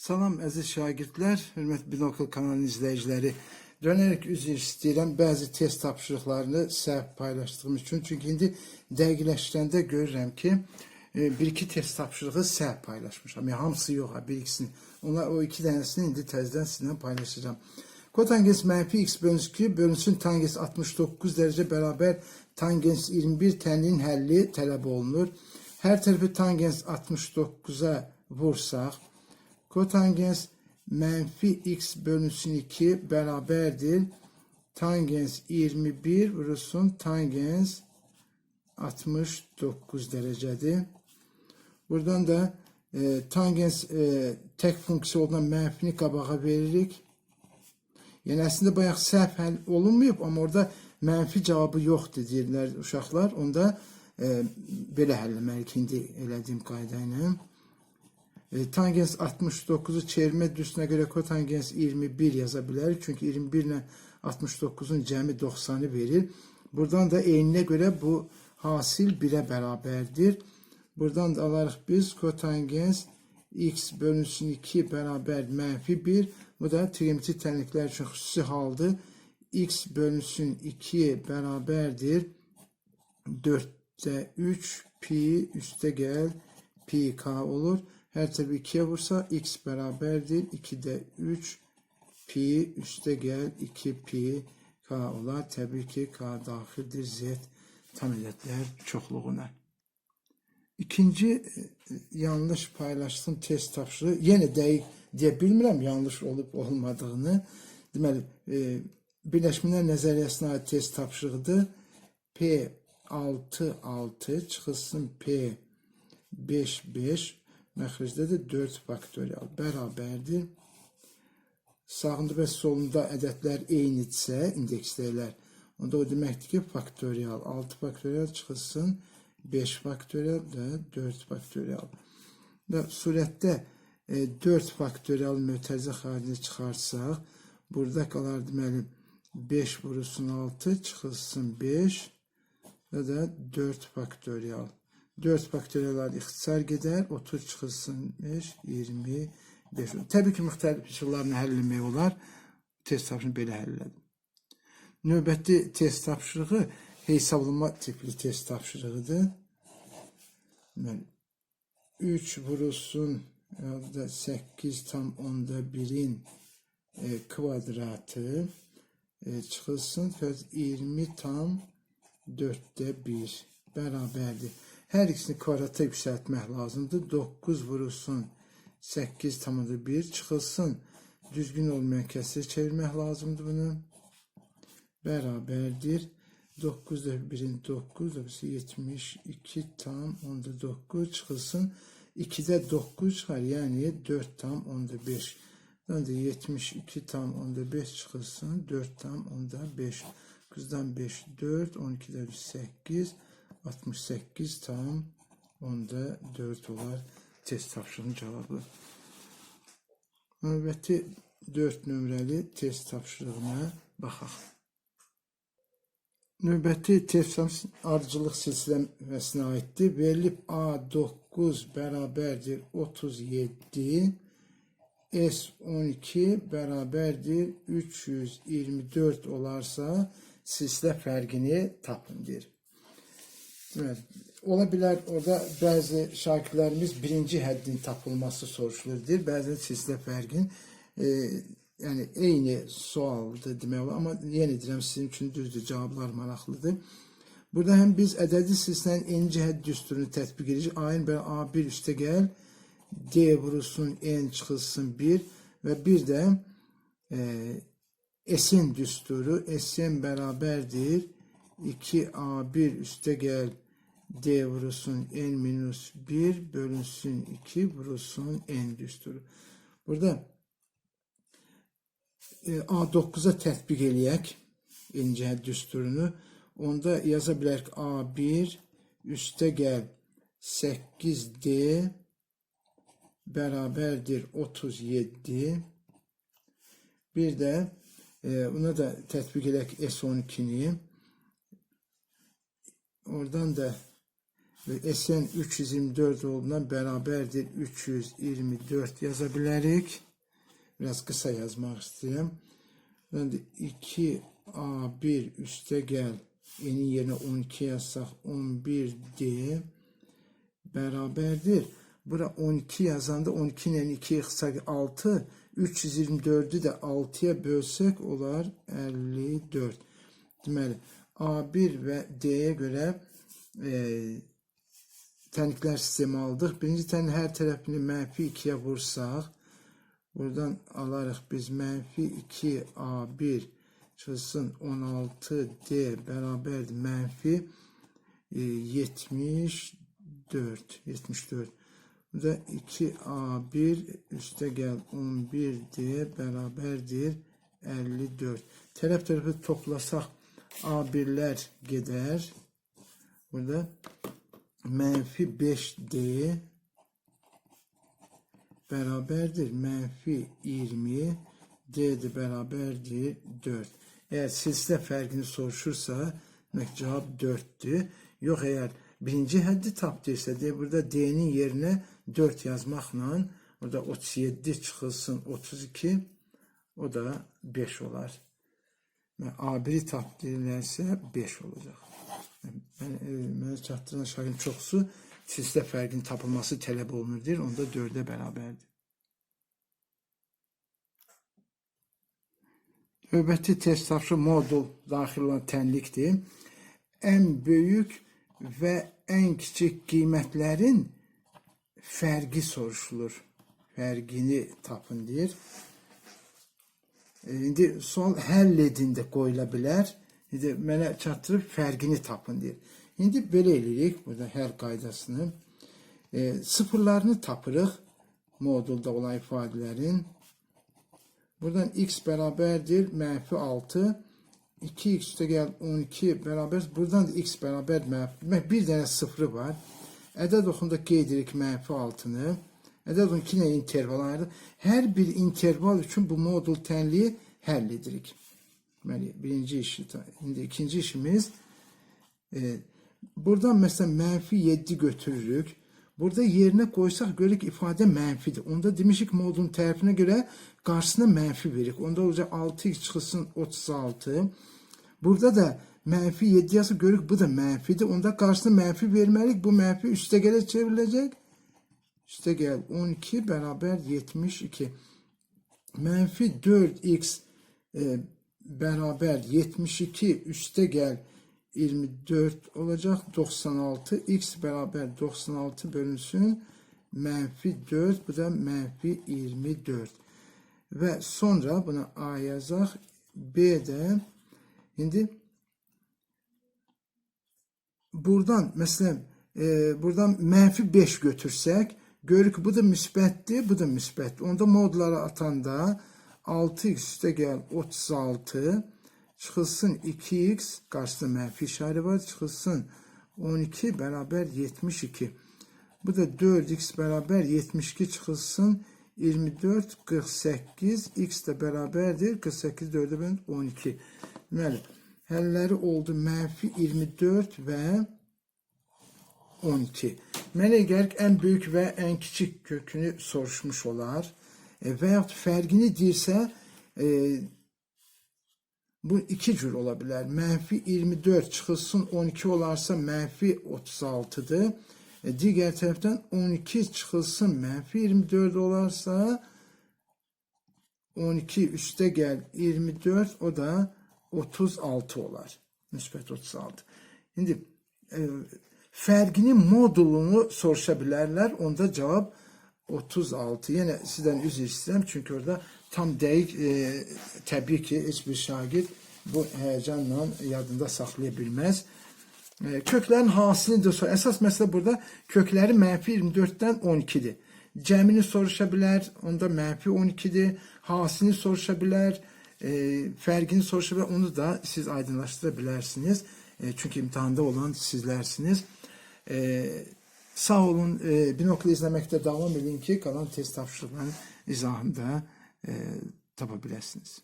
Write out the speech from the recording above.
Salam əziz şagirdlər, hörmətli Binokul kanalının izləyiciləri. Dönərək üzr istəyirəm bəzi test tapşırıqlarını səhv paylaşdığım üçün. Çünki indi dəqiqləşdirəndə görürəm ki, e, bir iki test tapşırığı səhv paylaşmışam. Yəni hamısı yox, bir ikisini. Onlar o iki dənəsini indi təzədən sizinlə paylaşacağım. Kotangens mənfi x bölünsün 2 bölünsün tangens 69 dərəcə bərabər tangens 21 tənliyin həlli tələb olunur. Hər tərəfi tangens 69-a vursaq, kotangens mənfi x bölünsün 2 bərabərdir. Tangens 21 vurulsun tangens 69 dərəcədir. Buradan da e, tangens e, tek funksiya olan mənfini qabağa veririk. Yəni əslində bayaq səhv həll olunmayıb, amma orada mənfi cavabı yoxdur deyirlər uşaqlar. Onda e, belə həll etməliyik indi elədiyim qayda ilə. E, tangens 69'u çevirme düzüne göre kotangens 21 yazabilir. Çünkü 21 ile 69'un cemi 90'ı verir. Buradan da eğinine göre bu hasil 1'e beraberdir. Buradan da alarak biz kotangens x bölünsün 2 beraber menfi 1. Bu da trigonometri tenlikler için xüsusi haldır. x bölünsün 2 beraberdir. 4'te 3 pi üste gel pi k olur. Her tarafı 2'ye vursa x beraberdir. 2'de 3 pi üste gel 2 pi k olar. Təbii ki k daxildir z tam ədədlər çoxluğuna. İkinci e, yanlış paylaşdığım test tapşırığı yenə dəqiq deyə bilmirəm yanlış olub olmadığını. Deməli, e, Birləşmələr Nəzəriyyəsinə aid test tapşırığıdır. P 6 6 çıxılsın P 5 5 məxrəcdə də 4 faktorial bərabərdir. Sağında və solunda ədədlər eynidirsə, indekslərlər, onda o deməkdir ki, faktorial 6 faktorial çıxılsın 5 faktorial da 4 faktorial. Və surətdə e, 4 faktorial mötərizə xaricinə çıxarsaq, burada qalar deməli 5 vurulsun 6 çıxılsın 5 və də 4 faktorial. 4 faktoriyalar ixtisar gedər, 30 çıxılsın 5, 25. Təbii ki, müxtəlif üsullarla həll etmək olar. Test tapşırığını belə həll elədim. Növbəti test tapşırığı hesablama tipli test tapşırığıdır. Deməli, 3 vurulsun da 8 tam onda 1'in e, kvadratı e, çıxılsın 20 tam 4'te 1 bərabərdir. Hər ikisini kvadrata yüksəltmək lazımdır. 9 vurulsun 8 tamında 1 çıxılsın. Düzgün olmayan kəsir çevirmək lazımdır bunu. Bərabərdir. 9 da 1'in 9 da 72 tam onda 9 çıxılsın. 2'de 9 çıxar. Yəni 4 tam onda 5. Onda 72 tam onda 5 çıxılsın. 4 tam onda 5. 9'dan 5 4 12'de 8 68 tam onda 4 olar test tapşırığının cavabı. Növbəti 4 nömrəli test tapşırığına baxaq. Növbəti test arıcılıq silsiləməsinə aiddir. Verilib A9 bərabərdir 37, S12 bərabərdir 324 olarsa silsilə fərqini tapın deyir. Evet. Ola bilər orada bəzi şagirdlərimiz birinci həddin tapılması soruşulur deyir. Bəzən silsilə fərqin e, yəni eyni sualdır demək olar. Amma yenə deyirəm sizin üçün düzdür, cavablar maraqlıdır. Burada həm biz ədədi silsilənin enici hədd düsturunu tətbiq edirik. A-ın bərabər A1 üstə gəl, D vurulsun, N çıxılsın 1 və bir də e, S-in düsturu, S-in bərabərdir 2A1 üste gel D vurulsun N minus 1 bölünsün 2 vurulsun N düsturu. Burada e, A9'a tətbiq eləyək incə düsturunu. Onda yaza bilərik A1 üstə gəl 8D bərabərdir 37. Bir də e, buna da tətbiq eləyək S12-ni. Oradan da ve SN 324 olduğundan beraberdir 324 yazabilirik. Biraz kısa yazmak istiyorum. Ben de 2A1 üste gel. N'in yerine 12 yazsak 11D beraberdir. Bura 12 yazanda 12 ile 2'yi kısa 6. 324'ü de 6'ya bölsek olar 54. Deməli, A1 və D-yə görə e, tənliklər sistemi aldıq. Birinci tənin hər tərəfini mənfi 2-yə vursaq, buradan alarıq biz mənfi 2A1 çıxsın 16D bərabərdir mənfi e, 74. 74. Burada 2A1 üste gel 11D beraberdir 54. Tərəf tərəfi toplasaq A1'lər gedər. Burada mənfi 5D beraberdir mənfi 20 D de beraberdir 4. Eğer silsile fərqini soruşursa cevap 4'tü. Yok eğer birinci həddi tapdıysa de burada D'nin yerine 4 yazmaqla burada 37 çıxılsın 32 o da 5 olar. Və A1'i tapdıylarsa 5 olacaq. Ben, e, mənə çatdıran şagird çoxsu silsilə fərqinin tapılması tələb olunur Onda 4'e bərabərdir. Növbəti test tapşı modul daxil olan tənlikdir. Ən böyük və ən kiçik qiymətlərin fərqi soruşulur. Fərqini tapın deyir. E, İndi sual həll edin də qoyula bilər. İndi mənə çatdırıb fərqini tapın deyir. İndi belə eləyirik burada hər qaydasını. E, sıfırlarını tapırıq modulda olan ifadələrin. Buradan x beraberdir mənfi 6. 2x üstə gəl 12 beraber. Buradan da x beraber mənfi. Bir dənə sıfırı var. Ədəd oxunda qeyd edirik mənfi 6-nı. Ədəd oxunda 2 dənə interval ayırır. Hər bir interval üçün bu modul tənliyi həll edirik. Deməli, birinci işi, indi ikinci işimiz e, buradan məsələn mənfi 7 götürürük. Burada yerine koysak görürük ifade mənfidir. Onda demişik modulun tərifine göre karşısına mənfi veririk. Onda olacak 6x çıxılsın 36. Burada da mənfi 7 yazıb görürük bu da mənfidir. Onda karşısına mənfi verməliyik. Bu mənfi üste gələ çevrilecek. Üste gel 12 beraber 72. Mənfi 4x e, beraber 72 üste gel 24 olacak. 96 x beraber 96 bölünsün. Menfi 4 bu da menfi 24. Ve sonra buna A yazaq. B de şimdi buradan mesela e, buradan menfi 5 götürsek görürük ki bu da müsbətdir, bu da müsbət. Onda modlara atanda 6x üstə gəl 36 Çıxılsın 2x karşısında mənfi işarə var. Çıxılsın 12 beraber 72. Bu da 4x beraber 72 çıxılsın 24 48 x de beraberdir. 48 4'e bölün 12. Deməli, həlləri oldu mənfi 24 və 12. Mənə gəlir ən böyük və ən kiçik kökünü soruşmuş olar. E, və yaxud fərqini deyirsə, e, bu iki cür olabilir. Menfi 24 çıxılsın 12 olarsa menfi 36'dır. E, diğer taraftan 12 çıxılsın menfi 24 olarsa 12 üste gel 24 o da 36 olar. Müsbət 36. Şimdi e, fərqinin modulunu soruşa Onda cevap 36. Yine sizden üzr istəyirəm çünkü orada tam dəqiq e, təbii ki, heç bir şagird bu həyəcanla yadında saxlaya bilməz. E, köklərin hasilini də əsas məsələ burada kökləri mənfi 24-dən 12-dir. Cəmini soruşa bilər, onda mənfi 12-dir. Hasilini soruşa bilər, e, fərqini soruşa bilər. Onu da siz aydınlaşdıra bilərsiniz. E, çünki imtahanda olan sizlərsiniz. E, sağ olun, e, binokla izləməkdə davam edin ki, qalan test tapşırıqların izahını da e, tapabilirsiniz.